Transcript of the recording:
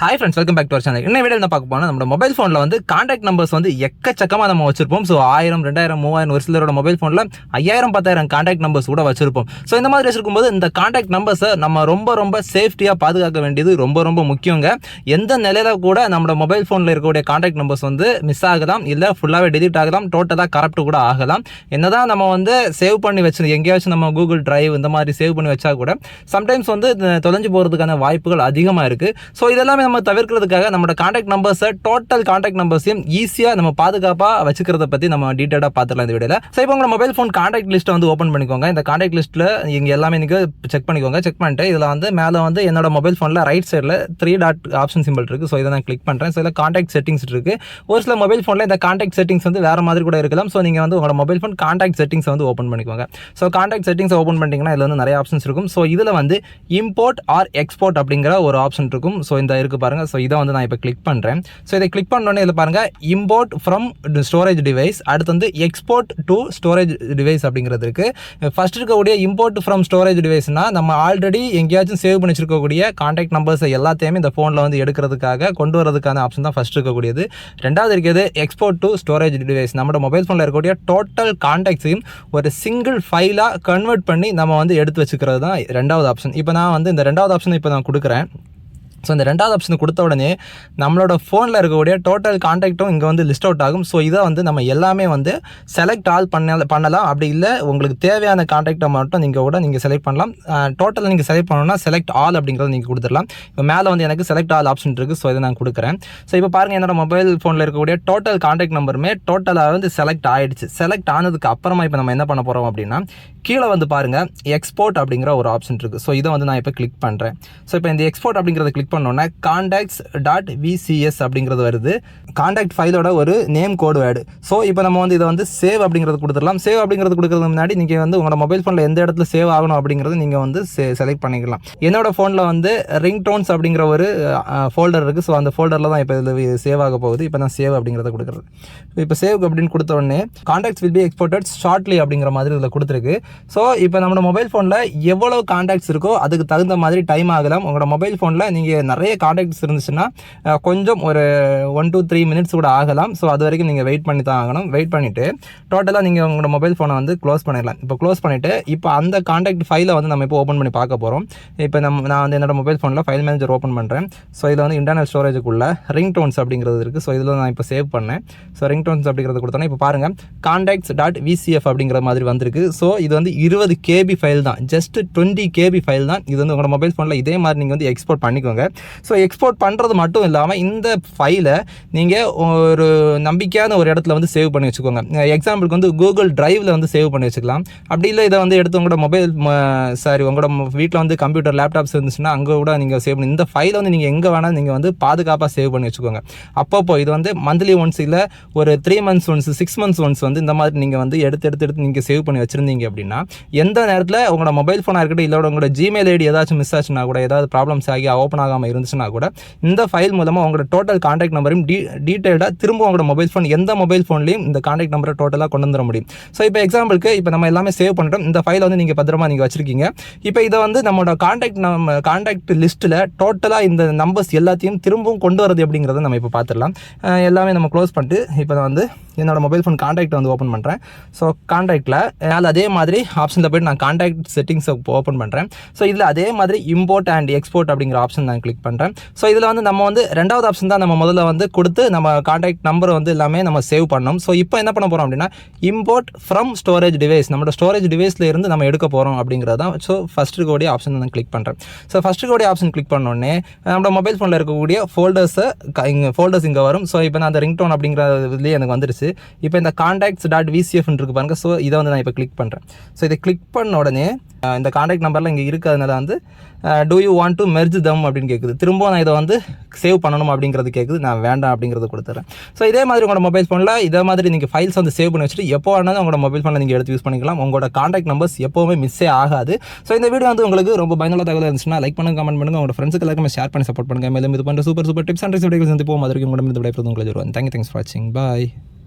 Hi friends welcome back to our channel என்ன video என்ன பார்க்க போனால் நம்ம மொபைல் ஃபோனில் வந்து காண்டாக்ட் நம்பர்ஸ் வந்து எக்கச்சக்கமாக நம்ம வச்சிருப்போம். ஸோ ஆயிரம் ரெண்டாயிரம் மூவாயிரம் ஒரு சிலரோட மொபைல் ஃபோனில் ஐயாயிரம் பத்தாயிரம் காண்டாக்ட் நம்பர்ஸ் கூட வச்சிருப்போம். ஸோ இந்த மாதிரி வச்சிருக்கும் போது இந்த காண்டாக்ட் நம்பர்ஸை நம்ம ரொம்ப ரொம்ப சேஃப்டியாக பாதுகாக்க வேண்டியது ரொம்ப ரொம்ப முக்கியங்க. எந்த நிலையில கூட நம்மளோட மொபைல் ஃபோனில் இருக்கக்கூடிய காண்டாக்ட் நம்பர்ஸ் வந்து மிஸ் ஆகலாம் இல்லை ஃபுல்லாகவே டெலிட் ஆகலாம் டோட்டலாக கரப்ட் கூட ஆகலாம். என்னதான் நம்ம வந்து சேவ் பண்ணி வச்சு எங்கேயாச்சும் நம்ம கூகுள் டிரைவ் இந்த மாதிரி சேவ் பண்ணி வச்சா கூட சம்டைம்ஸ் வந்து தொலைஞ்சு போகிறதுக்கான வாய்ப்புகள் அதிகமாக இருக்குது ஸோ இதெல்லாமே நம்ம தவிர்க்கிறதுக்காக நம்மளோட காண்டாக்ட் நம்பர்ஸை டோட்டல் காண்டாக்ட் நம்பர்ஸையும் ஈஸியாக நம்ம பாதுகாப்பாக வச்சுக்கிறத பற்றி நம்ம டீட்டெயிலாக பார்த்துக்கலாம் இந்த வீடியோவில் ஸோ இப்போ உங்களோட மொபைல் ஃபோன் காண்டாக்ட் லிஸ்ட்டை வந்து ஓப்பன் பண்ணிக்கோங்க. இந்த காண்டாக்ட் லிஸ்ட்டில் இங்கே எல்லாமே நீங்கள் செக் பண்ணிக்கோங்க. செக் பண்ணிட்டு இதில் வந்து மேலே வந்து என்னோட மொபைல் ஃபோனில் ரைட் சைடில் த்ரீ டாட் ஆப்ஷன் சிம்பிள் இருக்குது ஸோ இதை நான் கிளிக் பண்ணுறேன் ஸோ இதில் காண்டாக்ட் செட்டிங்ஸ் இருக்குது ஒரு சில மொபைல் ஃபோனில் இந்த காண்டாக்ட் செட்டிங்ஸ் வந்து வேறு மாதிரி கூட இருக்கலாம். ஸோ நீங்கள் வந்து உங்களோட மொபைல் ஃபோன் காண்டாக்ட் செட்டிங்ஸ் வந்து ஓப்பன் பண்ணிக்கோங்க. ஸோ காண்டாக்ட் செட்டிங்ஸ் ஓப்பன் பண்ணிட்டீங்கன்னா இதில் வந்து நிறைய ஆப்ஷன்ஸ் இருக்கும். ஸோ இதில் வந்து இம்போர்ட் ஆர் எக்ஸ்போர்ட் அப்படிங்கிற ஒரு ஆப்ஷன் இருக்கும். ஸோ இந்த இருக்குது பாருங்கள் ஸோ இதை வந்து நான் இப்போ கிளிக் பண்ணுறேன் ஸோ இதை கிளிக் பண்ணோன்னே இதில் பாருங்கள் இம்போர்ட் ஃப்ரம் ஸ்டோரேஜ் டிவைஸ் அடுத்து வந்து எக்ஸ்போர்ட் டு ஸ்டோரேஜ் டிவைஸ் அப்படிங்கிறது இருக்குது ஃபஸ்ட் இருக்கக்கூடிய இம்போர்ட் ஃப்ரம் ஸ்டோரேஜ் டிவைஸ்னா நம்ம ஆல்ரெடி எங்கேயாச்சும் சேவ் பண்ணி வச்சிருக்கக்கூடிய காண்டாக்ட் நம்பர்ஸ் எல்லாத்தையுமே இந்த ஃபோனில் வந்து எடுக்கிறதுக்காக கொண்டு வரதுக்கான ஆப்ஷன் தான் ஃபஸ்ட் இருக்கக்கூடியது. ரெண்டாவது இருக்கிறது எக்ஸ்போர்ட் டு ஸ்டோரேஜ் டிவைஸ் நம்மளோட மொபைல் ஃபோனில் இருக்கக்கூடிய டோட்டல் காண்டாக்ட்ஸையும் ஒரு சிங்கிள் ஃபைலாக கன்வெர்ட் பண்ணி நம்ம வந்து எடுத்து வச்சுக்கிறது தான் ரெண்டாவது ஆப்ஷன் இப்போ நான் வந்து இந்த ரெண்டாவது ஆப்ஷன் இப்போ நான் கொடுக்குறேன். ஸோ இந்த ரெண்டாவது ஆப்ஷன் கொடுத்த உடனே நம்மளோட ஃபோனில் இருக்கக்கூடிய டோட்டல் காண்டாக்டும் இங்கே வந்து லிஸ்ட் அவுட் ஆகும். ஸோ இதை வந்து நம்ம எல்லாமே வந்து செலக்ட் ஆல் பண்ண பண்ணலாம். அப்படி இல்லை உங்களுக்கு தேவையான காண்டாக்டை மட்டும் நீங்கள் கூட நீங்கள் செலக்ட் பண்ணலாம். டோட்டலாக நீங்கள் செலக்ட் பண்ணணும்னா செலக்ட் ஆல் அப்படிங்கிறத நீங்கள் கொடுத்துடலாம். இப்போ மேலே வந்து எனக்கு செலக்ட் ஆல் ஆப்ஷன் இருக்குது ஸோ இதை நான் கொடுக்குறேன். ஸோ இப்போ பாருங்கள் என்னோட மொபைல் ஃபோனில் இருக்கக்கூடிய டோட்டல் காண்டாக்ட் நம்பருமே டோட்டலாக வந்து செலக்ட் ஆகிடுச்சு செலக்ட் ஆனதுக்கு அப்புறமா இப்போ நம்ம என்ன பண்ண போகிறோம் அப்படின்னா கீழே வந்து பாருங்கள் எக்ஸ்போர்ட் அப்படிங்கிற ஒரு ஆப்ஷன் இருக்குது ஸோ இதை வந்து நான் இப்போ கிளிக் பண்ணுறேன் ஸோ இப்போ இந்த எக்ஸ்போர்ட் அப்படிங்கிறத கிளிக் பண்ணோன்னே காண்டாக்ட்ஸ் டாட் விசிஎஸ் அப்படிங்கிறது வருது. காண்டாக்ட் ஃபைலோட ஒரு நேம் கோடு வேர்டு ஸோ இப்போ நம்ம வந்து இதை வந்து சேவ் அப்படிங்கிறது கொடுத்துடலாம். சேவ் அப்படிங்கிறது கொடுக்குறதுக்கு முன்னாடி நீங்கள் வந்து உங்களோட மொபைல் ஃபோனில் எந்த இடத்துல சேவ் ஆகணும் அப்படிங்கிறது நீங்கள் வந்து செலக்ட் பண்ணிக்கலாம். என்னோடய ஃபோனில் வந்து ரிங் டோன்ஸ் அப்படிங்கிற ஒரு ஃபோல்டர் இருக்குது ஸோ அந்த ஃபோல்டரில் தான் இப்போ இதில் சேவ் ஆக போகுது. இப்போ நான் சேவ் அப்படிங்கிறத கொடுக்குறது. இப்போ சேவ் அப்படின்னு கொடுத்த உடனே contacts will be exported shortly அப்படிங்கிற மாதிரி இதில் கொடுத்துருக்கு. ஸோ இப்போ நம்மளோட மொபைல் ஃபோனில் எவ்வளோ காண்டாக்ட்ஸ் இருக்கோ அதுக்கு தகுந்த மாதிரி டைம் ஆகலாம். உங்களோட மொபைல் ஃபோனில் நீங்கள் நிறைய காண்டாக்ட்ஸ் இருந்துச்சுன்னா கொஞ்சம் ஒரு ஒன் டூ த்ரீ மினிட்ஸ் கூட ஆகலாம். ஸோ அது வரைக்கும் நீங்கள் வெயிட் பண்ணி தான் ஆகணும் வெயிட் பண்ணிவிட்டு டோட்டலாக நீங்கள் உங்களோட மொபைல் ஃபோனை வந்து க்ளோஸ் பண்ணிடலாம். இப்போ க்ளோஸ் பண்ணிவிட்டு இப்போ அந்த காண்டாக்ட் ஃபைலை வந்து நம்ம இப்போ ஓப்பன் பண்ணி பார்க்க போகிறோம் இப்போ நம்ம நான் வந்து என்னோட மொபைல் ஃபோனில் ஃபைல் மேனேஜர் ஓப்பன் பண்ணுறேன் ஸோ இதில் வந்து இன்டர்னல் ஸ்டோரேஜுக்குள்ள ரிங் டோன்ஸ் அப்படிங்கிறது இருக்குது ஸோ இதில் நான் இப்போ சேவ் பண்ணேன். ஸோ ரிங் டோன்ஸ் அப்படிங்கிறது கொடுத்தோன்னா இப்போ பாருங்கள் காண்டாக்ட்ஸ் டாட் விசிஎஃப் அப்படிங்கிற மாதிரி வந்திருக்கு. ஸோ இது வந்து இருபது கேபி ஃபைல் தான். ஜஸ்ட் டுவெண்ட்டி கேபி ஃபைல் தான். இது வந்து உங்களோட மொபைல் ஃபோனில் இதே மாதிரி நீங்கள் வந்து எக்ஸ்போர்ட் பண்ணிக்கோங்க. ஸோ எக்ஸ்போர்ட் பண்ணுறது மட்டும் இல்லாமல் இந்த ஃபைலை நீங்கள் ஒரு நம்பிக்கையான ஒரு இடத்துல வந்து சேவ் பண்ணி வச்சுக்கோங்க. எக்ஸாம்பிளுக்கு வந்து கூகுள் ட்ரைவில் வந்து சேவ் பண்ணி வச்சுக்கலாம். அப்படி இல்லை இதை வந்து எடுத்து உங்களோட மொபைல் சாரி உங்களோட வீட்டில் வந்து கம்ப்யூட்டர் லேப்டாப்ஸ் இருந்துச்சுன்னா அங்கே கூட நீங்கள் சேவ் பண்ணி இந்த ஃபைலை வந்து நீங்கள் எங்கே வேணால் நீங்கள் வந்து பாதுகாப்பாக சேவ் பண்ணி வச்சுக்கோங்க. அப்பப்போ இது வந்து மந்த்லி ஒன்ஸ் இல்லை ஒரு three months once six months once வந்து இந்த மாதிரி நீங்கள் வந்து எடுத்து எடுத்து எடுத்து நீங்கள் சேவ் பண்ணி வச்சுருந்தீங்க அப்படின்னா எந்த நேரத்தில் உங்களோட மொபைல் ஃபோனாக இருக்கட்டும் இல்லை உங்களோட ஜிமெயில் ஐடி ஏதாச்சும் மிஸ் ஆச்சுன்னா கூட ஏதாவது ப்ராப்ளம்ஸ் ஆகி ஓப்பன் ஆகாமல் இருந்துச்சுன்னா கூட இந்த ஃபைல் மூலமாக உங்களோட டோட்டல் காண்டாக்ட் நம்பரையும் டீ டீட்டெயில்டாக திரும்ப உங்களோட மொபைல் ஃபோன் எந்த மொபைல் ஃபோன்லையும் இந்த காண்டாக்ட் நம்பரை டோட்டலாக கொண்டு வந்துட முடியும். ஸோ இப்போ எக்ஸாம்பிளுக்கு இப்போ நம்ம எல்லாமே சேவ் பண்ணுறோம் இந்த ஃபைலை வந்து நீங்கள் பத்திரமா நீங்கள் வச்சிருக்கீங்க. இப்போ இதை வந்து நம்மளோட காண்டாக்ட் நம்ம காண்டாக்ட் லிஸ்ட்டில் டோட்டலாக இந்த நம்பர்ஸ் எல்லாத்தையும் திரும்பவும் கொண்டு வரது அப்படிங்கிறத நம்ம இப்போ பார்த்துடலாம் எல்லாமே நம்ம க்ளோஸ் பண்ணிட்டு இப்போ நான் வந்து என்னோட மொபைல் ஃபோன் காண்டாக்ட் வந்து ஓப்பன் பண்ணுறேன் ஸோ காண்டாக்டில் அதனால் அதே மாதிரி ஆப்ஷனில் போய்ட்டு நான் காண்டாக்ட் செட்டிங்ஸை ஓப்பன் பண்ணுறேன் ஸோ இதில் அதே மாதிரி இம்போர்ட் அண்ட் எக்ஸ்போர்ட் அப்படிங்கிற ஆப்ஷன் நான் கிளிக் பண்ணுறேன் ஸோ இதில் வந்து நம்ம வந்து ரெண்டாவது ஆப்ஷன் தான் நம்ம முதல்ல வந்து கொடுத்து நம்ம காண்டாக்ட் நம்பர் வந்து எல்லாமே நம்ம சேவ் பண்ணோம் ஸோ இப்போ என்ன பண்ண போகிறோம் அப்படின்னா இம்போர்ட் ஃப்ரம் ஸ்டோரேஜ் டிவைஸ் நம்மளோட ஸ்டோரேஜ் டிவைஸில் இருந்து நம்ம எடுக்க போகிறோம் அப்படிங்கிறது தான். ஸோ ஃபஸ்ட் இருக்கக்கூடிய ஆப்ஷன் நான் கிளிக் பண்ணுறேன் ஸோ ஃபஸ்ட் இருக்கக்கூடிய ஆப்ஷன் கிளிக் பண்ணோடனே நம்மளோட மொபைல் ஃபோனில் இருக்கக்கூடிய ஃபோல்டர்ஸை இங்கே ஃபோல்டர்ஸ் இங்கே வரும். ஸோ இப்போ நான் அந்த ரிங்டோன் அப்படிங்கிற இதுலேயே எனக்கு வந்துருச்சு. இப்போ இந்த காண்டாக்ட்ஸ் டாட் விசிஎஃப்னு இருக்கு பாருங்கள் ஸோ இதை வந்து நான் இப்போ கிளிக் பண்ணுறேன் ஸோ இதை கிளிக் பண்ண உடனே இந்த காண்டாக்ட் நம்பரில் இங்கே இருக்கிறதுனால வந்து do you want to merge them அப்படின்னு கேட்குது திரும்ப நான் இதை வந்து சேவ் பண்ணணும் அப்படிங்கிறது கேட்குது நான் வேண்டாம் அப்படிங்கிறது கொடுத்துறேன். ஸோ இதே மாதிரி உங்களோட மொபைல் ஃபோனில் இதே மாதிரி நீங்கள் ஃபைல்ஸ் வந்து சேவ் பண்ணி வச்சுட்டு எப்போ வேணாலும் உங்களோட மொபைல் ஃபோனில் நீங்கள் எடுத்து யூஸ் பண்ணிக்கலாம். உங்களோட காண்டாக்ட் நம்பர்ஸ் எப்போவுமே மிஸ்ஸே ஆகாது. ஸோ இந்த வீடியோ வந்து உங்களுக்கு ரொம்ப பயனுள்ள தகவல் இருந்துச்சுன்னா லைக் பண்ணுங்க கமெண்ட் பண்ணுங்க. உங்களோட ஃப்ரெண்ட்ஸுக்கு எல்லாருமே ஷேர் பண்ணி சப்போர்ட் பண்ணுங்க. மேலும் இது பண்ணுற super super tips and tricks videos வந்து போகும் மாதிரி உங்களோட விடைபெறுவது உங்களுக்கு தேங்க்யூ தேங்க்ஸ் ஃபார் வாட்சிங் பாய்